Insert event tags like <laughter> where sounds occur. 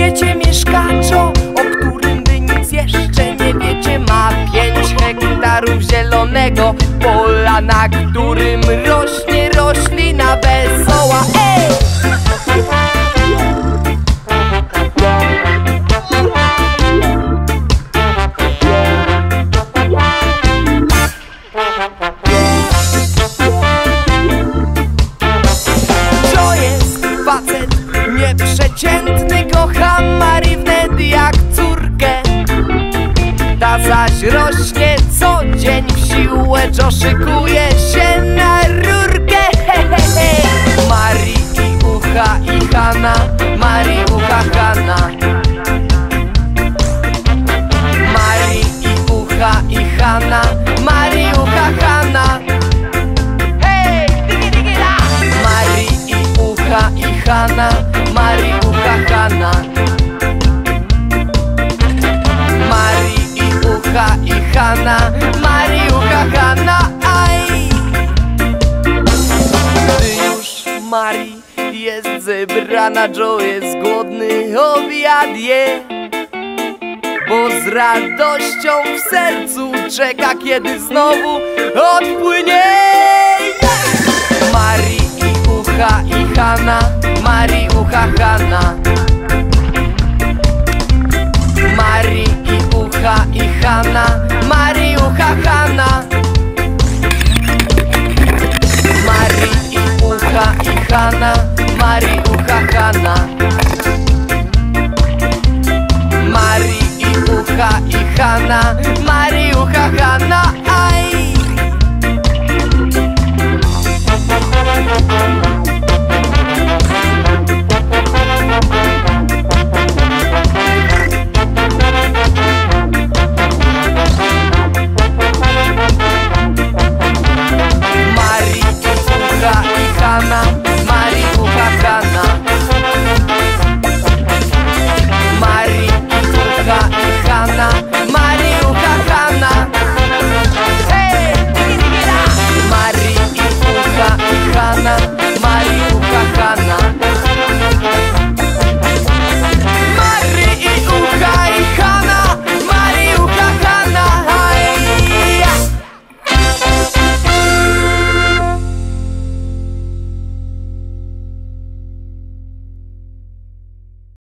świecie mieszkaczo, o którym wy nic jeszcze nie wiecie Ma pięć hektarów zielonego pola, na którym rośnie roślina wesoła Ej! Co szykuje się na rurkę. <laughs> He, he, he. Marii i ucha i Hanna, Marii ucha Hanna. Marii i ucha i Hanna, Marii ucha Hanna. Hej! Marii i ucha i Hanna, Marii ucha Hanna. Marii i ucha i Hanna, Marii Hanna, aj! Gdy już Marii jest zebrana, Joe jest głodny, obiad je. Bo z radością w sercu czeka, kiedy znowu odpłynie Marii i ucha i Hanna, Marii ucha Hanna хахана, Мари у хахана. Мари и уха и хана, Мари у хахана, ай! Мама